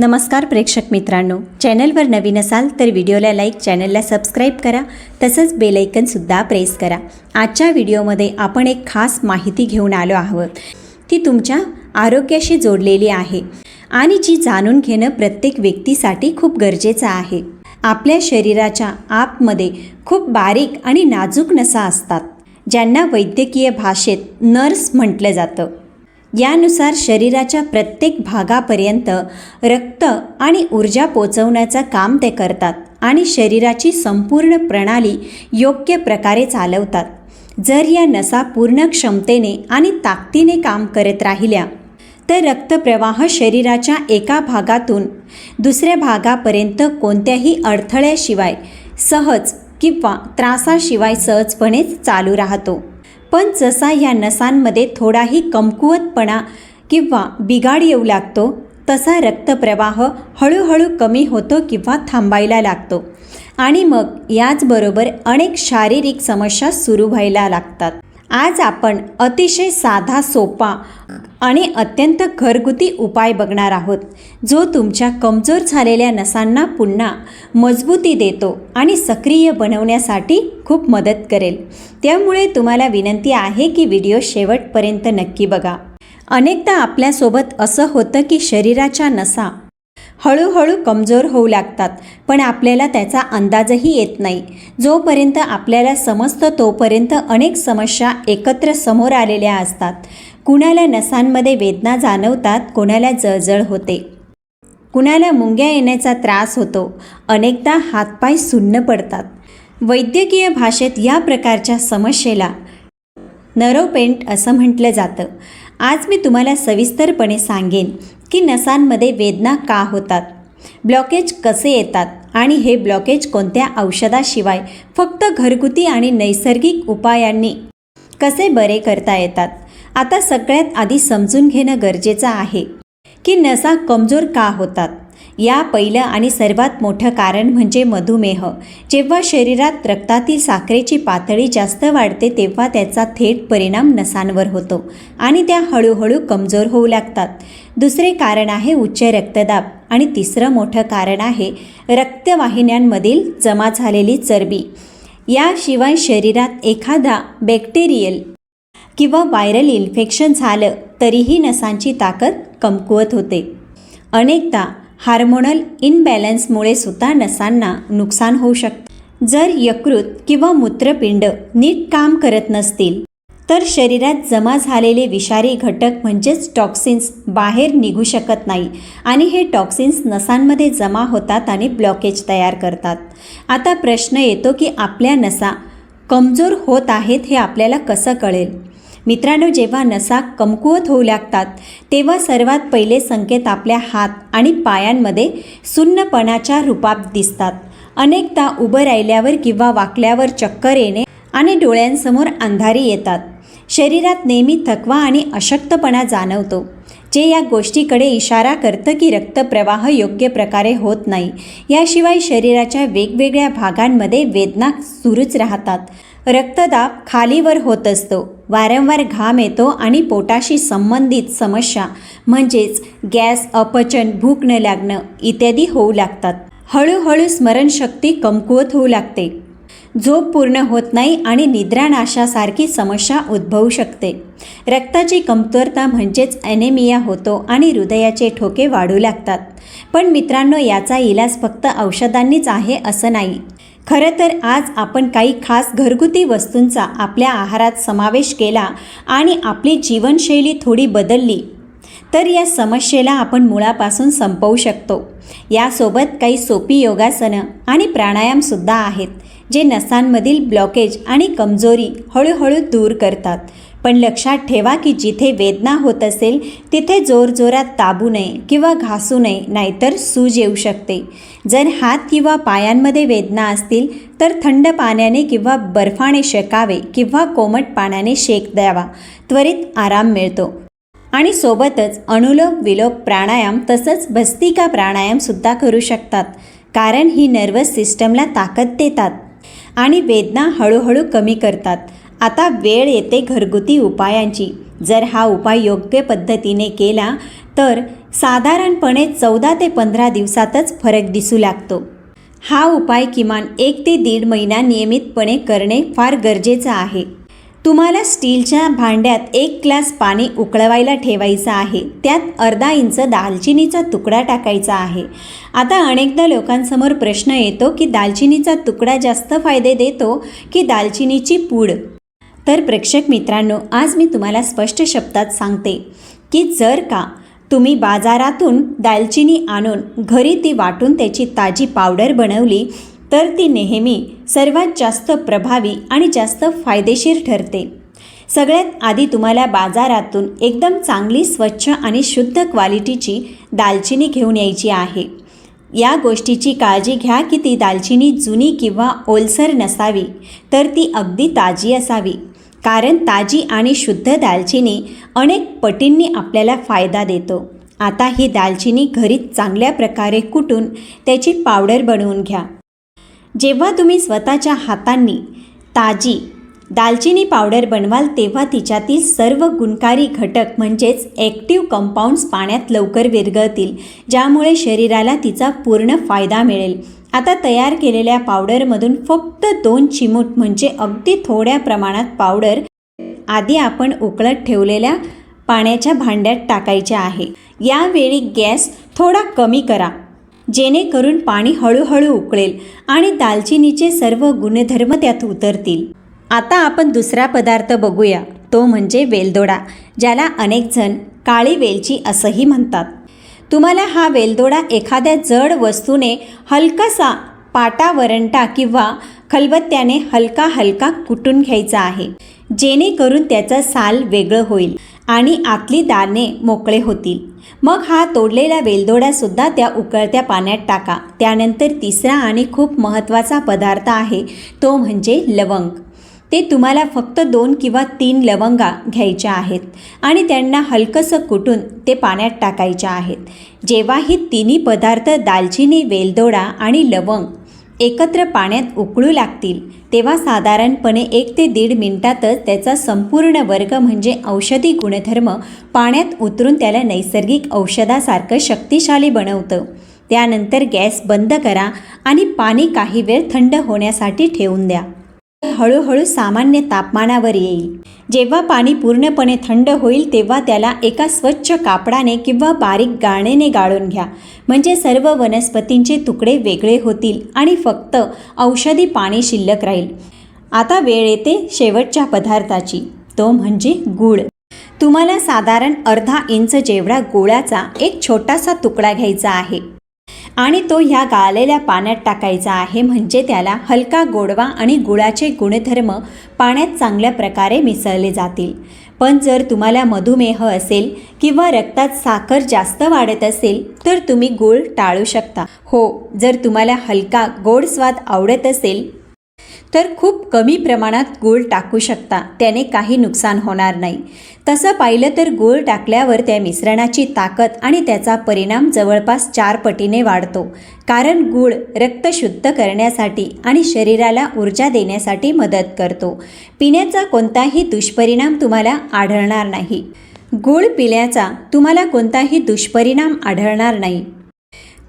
नमस्कार प्रेक्षक मित्रांनो. चॅनलवर नवीन असाल तर व्हिडिओला लाईक चॅनलला सबस्क्राईब करा तसंच बेलायकनसुद्धा प्रेस करा. आजच्या व्हिडिओमध्ये आपण एक खास माहिती घेऊन आलो आहोत. ती तुमच्या आरोग्याशी जोडलेली आहे आणि जी जाणून घेणं प्रत्येक व्यक्तीसाठी खूप गरजेचं आहे. आपल्या शरीराच्या आतमध्ये खूप बारीक आणि नाजूक नसा असतात ज्यांना वैद्यकीय भाषेत नर्स म्हटलं जातं. यानुसार शरीराच्या प्रत्येक भागापर्यंत रक्त आणि ऊर्जा पोचवण्याचं काम ते करतात आणि शरीराची संपूर्ण प्रणाली योग्य प्रकारे चालवतात. जर या नसा पूर्ण क्षमतेने आणि ताकदीने काम करत राहिल्या तर रक्तप्रवाह शरीराच्या एका भागातून दुसऱ्या भागापर्यंत कोणत्याही अडथळ्याशिवाय सहज किंवा त्रासाशिवाय सहजपणे चालू राहतो. पण जसा या नसांमध्ये थोडाही कमकुवतपणा किंवा बिघाड येऊ लागतो तसा रक्तप्रवाह हळूहळू कमी होतो किंवा थांबायला लागतो. आणि मग याचबरोबर अनेक शारीरिक समस्या सुरू व्हायला लागतात. आज आपण अतिशय साधा सोपा आणि अत्यंत घरगुती उपाय बघणार आहोत जो तुमच्या कमजोर झालेल्या नसांना पुन्हा मजबूती देतो आणि सक्रिय बनवण्यासाठी खूप मदत करेल. त्यामुळे तुम्हाला विनंती आहे की व्हिडिओ शेवटपर्यंत नक्की बघा. अनेकदा आपल्यासोबत असं होतं की शरीराच्या नसा हळूहळू कमजोर होऊ लागतात पण आपल्याला त्याचा अंदाजही येत नाही. जोपर्यंत आपल्याला समजतं तोपर्यंत अनेक समस्या एकत्र समोर आलेल्या असतात. कुणाला नसांमध्ये वेदना जाणवतात कोणाला जळजळ होते. कुणाला मुंग्या येण्याचा त्रास होतो. अनेकदा हातपाय सुन्न पडतात. वैद्यकीय भाषेत या प्रकारच्या समस्येला नरोपेंट असं म्हटलं जातं. आज मी तुम्हाला सविस्तरपणे सांगेन की नसांमध्ये वेदना का होतात ब्लॉकेज कसे येतात आणि हे ब्लॉकेज कोणत्या औषधाशिवाय फक्त घरगुती आणि नैसर्गिक उपायांनी कसे बरे करता येतात? आता सगळ्यात आधी समजून घेणं गरजेचं आहे की नसा कमजोर का होतात? या पहिलं आणि सर्वात मोठं कारण म्हणजे मधुमेह. जेव्हा शरीरात रक्तातील साखरेची पातळी जास्त वाढते तेव्हा त्याचा थेट परिणाम नसांवर होतो आणि त्या हळूहळू कमजोर होऊ लागतात. दुसरे कारण आहे उच्च रक्तदाब आणि तिसरं मोठं कारण आहे रक्तवाहिन्यांमधील जमा झालेली चरबी. याशिवाय शरीरात एखादा बॅक्टेरियल किंवा व्हायरल इन्फेक्शन झालं तरीही नसांची ताकद कमकुवत होते. अनेकदा हार्मोनल इनबॅलन्समुळे सुद्धा नसांना नुकसान होऊ शकतं. जर यकृत किंवा मूत्रपिंड नीट काम करत नसतील तर शरीरात जमा झालेले विषारी घटक म्हणजेच टॉक्सिन्स बाहेर निघू शकत नाही आणि हे टॉक्सिन्स नसांमध्ये जमा होतात आणि ब्लॉकेज तयार करतात. आता प्रश्न येतो की आपल्या नसा कमजोर होत आहेत हे आपल्याला कसं कळेल? मित्रांनो जेव्हा नसा कमकुवत होऊ लागतात तेव्हा सर्वात पहिले संकेत आपल्या हात आणि पायांमध्ये सुन्नपणाच्या रूपात दिसतात. अनेकदा उभं राहिल्यावर किंवा वाकल्यावर चक्कर येणे आणि डोळ्यांसमोर अंधारी येतात. शरीरात नेहमी थकवा आणि अशक्तपणा जाणवतो. जे या गोष्टीकडे इशारा करतं की रक्तप्रवाह योग्य प्रकारे होत नाही याशिवाय शरीराच्या वेगवेगळ्या भागांमध्ये वेदना सुरूच राहतात. रक्तदाब खालीवर होत असतो. वारंवार घाम येतो आणि पोटाशी संबंधित समस्या म्हणजेच गॅस अपचन भूक न लागणं इत्यादी होऊ लागतात. हळूहळू स्मरणशक्ती कमकुवत होऊ लागते. झोप पूर्ण होत नाही आणि निद्रानाशासारखी समस्या उद्भवू शकते. रक्ताची कमतरता म्हणजेच ॲनेमिया होतो आणि हृदयाचे ठोके वाढू लागतात. पण मित्रांनो याचा इलाज फक्त औषधांनीच आहे असं नाही. खरं तर आज आपण काही खास घरगुती वस्तूंचा आपल्या आहारात समावेश केला आणि आपली जीवनशैली थोडी बदलली तर या समस्येला आपण मुळापासून संपवू शकतो. यासोबत काही सोपी योगासनं आणि प्राणायामसुद्धा आहेत जे नसांमधील ब्लॉकेज आणि कमजोरी हळूहळू दूर करतात. पण लक्षात ठेवा की जिथे वेदना होत असेल तिथे जोरजोरात ताबू नये किंवा घासू नये नाहीतर सूज येऊ शकते. जर हात किंवा पायांमध्ये वेदना असतील तर थंड पाण्याने किंवा बर्फाने शेकावे किंवा कोमट पाण्याने शेक द्यावा. त्वरित आराम मिळतो. आणि सोबतच अनुलोम विलोप प्राणायाम तसंच भस्तिका प्राणायामसुद्धा करू शकतात कारण ही नर्वस सिस्टमला ताकद देतात आणि वेदना हळूहळू कमी करतात. आता वेळ येते घरगुती उपायांची. जर हा उपाय योग्य पद्धतीने केला तर साधारणपणे चौदा ते पंधरा दिवसातच फरक दिसू लागतो. हा उपाय किमान एक ते दीड महिना नियमितपणे करणे फार गरजेचं आहे. तुम्हाला स्टीलच्या भांड्यात एक ग्लास पाणी उकळवायला ठेवायचं आहे. त्यात अर्धा इंच दालचिनीचा तुकडा टाकायचा आहे. आता अनेकदा लोकांसमोर प्रश्न येतो की दालचिनीचा तुकडा जास्त फायदे देतो की दालचिनीची पूड? तर प्रेक्षक मित्रांनो आज मी तुम्हाला स्पष्ट शब्दात सांगते की जर का तुम्ही बाजारातून दालचिनी आणून घरी ती वाटून त्याची ताजी पावडर बनवली तर ती नेहमी सर्वात जास्त प्रभावी आणि जास्त फायदेशीर ठरते. सगळ्यात आधी तुम्हाला बाजारातून एकदम चांगली स्वच्छ आणि शुद्ध क्वालिटीची दालचिनी घेऊन यायची आहे. या गोष्टीची काळजी घ्या की ती दालचिनी जुनी किंवा ओलसर नसावी तर ती अगदी ताजी असावी. कारण ताजी आणि शुद्ध दालचिनी अनेक पटींनी आपल्याला फायदा देतो. आता ही दालचिनी घरीच चांगल्या प्रकारे कुटून त्याची पावडर बनवून घ्या. जेव्हा तुम्ही स्वतःच्या हातांनी ताजी दालचिनी पावडर बनवाल तेव्हा तिच्यातील सर्व गुणकारी घटक म्हणजेच ॲक्टिव्ह कंपाऊंड्स पाण्यात लवकर विरघळतील ज्यामुळे शरीराला तिचा पूर्ण फायदा मिळेल. आता तयार केलेल्या पावडरमधून फक्त दोन चिमूट म्हणजे अगदी थोड्या प्रमाणात पावडर आधी आपण उकळत ठेवलेल्या पाण्याच्या भांड्यात टाकायचे आहे. यावेळी गॅस थोडा कमी करा जेणेकरून पाणी हळूहळू उकळेल आणि दालचिनीचे सर्व गुणधर्म त्यात उतरतील. आता आपण दुसरा पदार्थ बघूया. तो म्हणजे वेलदोडा ज्याला अनेक जण काळी वेलची असंही म्हणतात. तुम्हाला हा वेलदोडा एखाद्या जड वस्तूने हलकासा पाटा वरंटा किंवा खलबत्त्याने हलका हलका कुटून घ्यायचा आहे जेणेकरून त्याचं साल वेगळं होईल आणि आतली दाणे मोकळे होतील. मग हा तोडलेला वेलदोडासुद्धा त्या उकळत्या पाण्यात टाका. त्यानंतर तिसरा आणि खूप महत्त्वाचा पदार्थ आहे तो म्हणजे लवंग. ते तुम्हाला फक्त दोन किंवा तीन लवंगा घ्यायच्या आहेत आणि त्यांना हलकंसं कुटून ते पाण्यात टाकायच्या आहेत. जेव्हा ही तिन्ही पदार्थ दालचिनी वेलदोडा आणि लवंग एकत्र पाण्यात उकळू लागतील तेव्हा साधारणपणे एक ते दीड मिनिटातच त्याचा संपूर्ण वर्ग म्हणजे औषधी गुणधर्म पाण्यात उतरून त्याला नैसर्गिक औषधासारखं शक्तिशाली बनवतं. त्यानंतर गॅस बंद करा आणि पाणी काही वेळ थंड होण्यासाठी ठेवून द्या. हळूहळू सामान्य तापमानावर येईल. जेव्हा पाणी पूर्णपणे थंड होईल तेव्हा त्याला एका स्वच्छ कापडाने किंवा बारीक गाणेने गाळून घ्या. म्हणजे सर्व वनस्पतींचे तुकडे वेगळे होतील आणि फक्त औषधी पाणी शिल्लक राहील. आता वेळ येते शेवटच्या पदार्थाची. तो म्हणजे गूळ. तुम्हाला साधारण अर्धा इंच जेवढा गुळाचा एक छोटासा तुकडा घ्यायचा आहे. आणि तो ह्या गाळलेल्या पाण्यात टाकायचा आहे म्हणजे त्याला हलका गोडवा आणि गुळाचे गुणधर्म पाण्यात चांगल्या प्रकारे मिसळले जातील. पण जर तुम्हाला मधुमेह असेल किंवा रक्तात साखर जास्त वाढत असेल तर तुम्ही गूळ टाळू शकता. हो जर तुम्हाला हलका गोड स्वाद आवडत असेल तर खूप कमी प्रमाणात गूळ टाकू शकता. त्याने काही नुकसान होणार नाही. तसं पाहिलं तर गूळ टाकल्यावर त्या मिश्रणाची ताकद आणि त्याचा परिणाम जवळपास चार पटीने वाढतो. कारण गूळ रक्त शुद्ध करण्यासाठी आणि शरीराला ऊर्जा देण्यासाठी मदत करतो. पिण्याचा कोणताही दुष्परिणाम तुम्हाला आढळणार नाही. गूळ पिल्याचा तुम्हाला कोणताही दुष्परिणाम आढळणार नाही.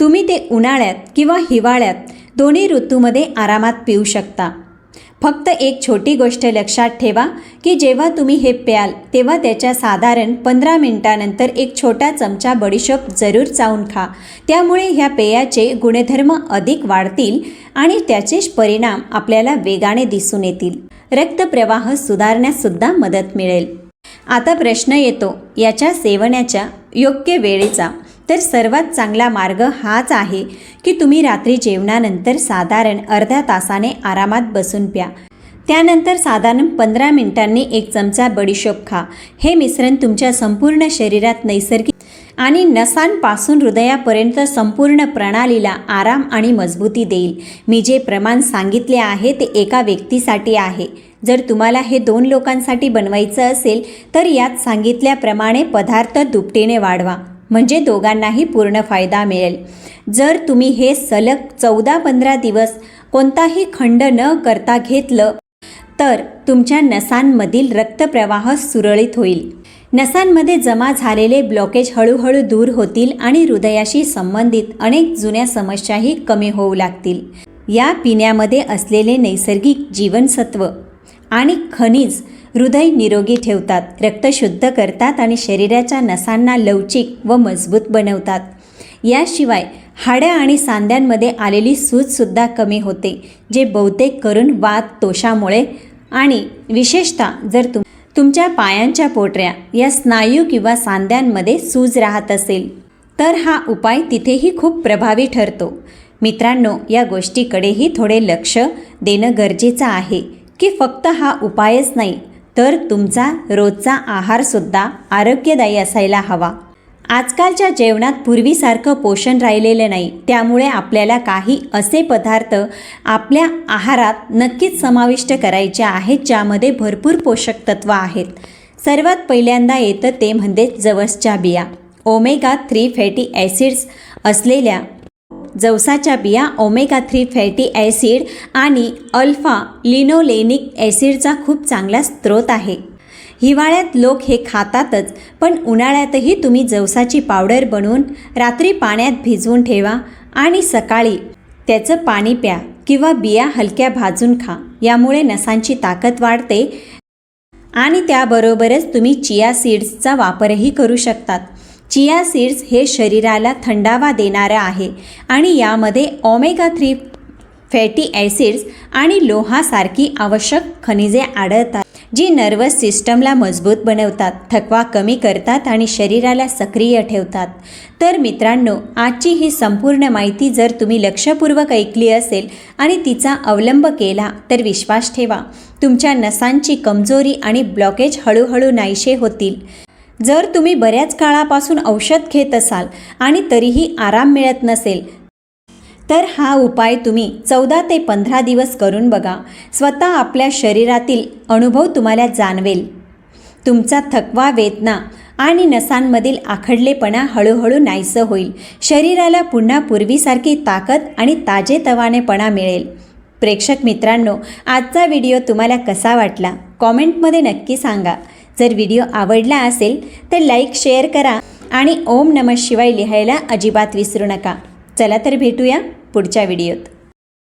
तुम्ही ते उन्हाळ्यात किंवा हिवाळ्यात दोन्ही ऋतूमध्ये आरामात पिऊ शकता. फक्त एक छोटी गोष्ट लक्षात ठेवा की जेव्हा तुम्ही हे प्याल तेव्हा त्याच्या साधारण पंधरा मिनिटानंतर एक छोटा चमचा बडीशोप जरूर चावून खा. त्यामुळे ह्या पेयाचे गुणधर्म अधिक वाढतील आणि त्याचेच परिणाम आपल्याला वेगाने दिसून येतील. रक्तप्रवाह सुधारण्याससुद्धा मदत मिळेल. आता प्रश्न येतो याच्या सेवनाच्या योग्य वेळेचा. तर सर्वात चांगला मार्ग हाच आहे की तुम्ही रात्री जेवणानंतर साधारण अर्ध्या तासाने आरामात बसून प्या. त्यानंतर साधारण पंधरा मिनिटांनी एक चमचा बडीशोप खा. हे मिश्रण तुमच्या संपूर्ण शरीरात नैसर्गिक आणि नसांपासून हृदयापर्यंत संपूर्ण प्रणालीला आराम आणि मजबूती देईल. मी जे प्रमाण सांगितले आहे ते एका व्यक्तीसाठी आहे. जर तुम्हाला हे दोन लोकांसाठी बनवायचं असेल तर यात सांगितल्याप्रमाणे पदार्थ दुपटीने वाढवा. म्हणजे दोघांनाही पूर्ण फायदा मिळेल. जर तुम्ही हे सलग चौदा पंधरा दिवस कोणताही खंड न करता घेतलं तर तुमच्या नसांमधील रक्तप्रवाह सुरळीत होईल. नसांमध्ये जमा झालेले ब्लॉकेज हळूहळू दूर होतील आणि हृदयाशी संबंधित अनेक जुन्या समस्याही कमी होऊ लागतील. या पिण्यामध्ये असलेले नैसर्गिक जीवनसत्व आणि खनिज हृदय निरोगी ठेवतात रक्त शुद्ध करतात आणि शरीराच्या नसांना लवचिक व मजबूत बनवतात. याशिवाय हाड्या आणि सांध्यांमध्ये आलेली सूजसुद्धा कमी होते जे बहुतेक करून वात तोषामुळे आणि विशेषतः जर तुम तुमच्या पायांच्या पोटऱ्या या स्नायू किंवा सांध्यांमध्ये सूज राहत असेल तर हा उपाय तिथेही खूप प्रभावी ठरतो. मित्रांनो या गोष्टीकडेही थोडे लक्ष देणं गरजेचं आहे की फक्त हा उपायच नाही तर तुमचा रोजचा आहारसुद्धा आरोग्यदायी असायला हवा. आजकालच्या जेवणात पूर्वीसारखं पोषण राहिलेलं नाही. त्यामुळे आपल्याला काही असे पदार्थ आपल्या आहारात नक्कीच समाविष्ट करायचे आहेत ज्यामध्ये भरपूर पोषक तत्व आहेत. सर्वात पहिल्यांदा येतं ते म्हणजे जवसच्या बिया. ओमेगा थ्री फॅटी ॲसिड्स असलेल्या जवसाच्या बिया ओमेगा थ्री फॅटी ॲसिड आणि अल्फा लिनोलेनिक ॲसिडचा खूप चांगला स्रोत आहे. हिवाळ्यात लोक हे खातातच पण उन्हाळ्यातही तुम्ही जवसाची पावडर बनवून रात्री पाण्यात भिजवून ठेवा आणि सकाळी त्याचं पाणी प्या किंवा बिया हलक्या भाजून खा यामुळे नसांची ताकद वाढते आणि त्याबरोबरच तुम्ही चिया सीड्सचा वापरही करू शकतात. चिया सीड्स हे शरीराला थंडावा देणारं आहे आणि यामध्ये ओमेगा थ्री फॅटी ॲसिड्स आणि लोहासारखी आवश्यक खनिजे आढळतात जी नर्वस सिस्टमला मजबूत बनवतात थकवा कमी करतात आणि शरीराला सक्रिय ठेवतात. तर मित्रांनो आजची ही संपूर्ण माहिती जर तुम्ही लक्षपूर्वक ऐकली असेल आणि तिचा अवलंब केला तर विश्वास ठेवा. तुमच्या नसांची कमजोरी आणि ब्लॉकेज हळूहळू नाहीशे होतील. जर तुम्ही बऱ्याच काळापासून औषध घेत असाल आणि तरीही आराम मिळत नसेल तर हा उपाय तुम्ही चौदा ते पंधरा दिवस करून बघा. स्वतः आपल्या शरीरातील अनुभव तुम्हाला जाणवेल. तुमचा थकवा वेदना आणि नसांमधील आखडलेपणा हळूहळू नाहीसं होईल. शरीराला पुन्हा पूर्वीसारखी ताकद आणि ताजेतवानेपणा मिळेल. प्रेक्षक मित्रांनो आजचा व्हिडिओ तुम्हाला कसा वाटला? कॉमेंटमध्ये नक्की सांगा. जर व्हिडिओ आवडला असेल तर लाईक शेअर करा आणि ओम नमः शिवाय लिहायला अजिबात विसरू नका. चला तर भेटूया पुढच्या व्हिडिओत.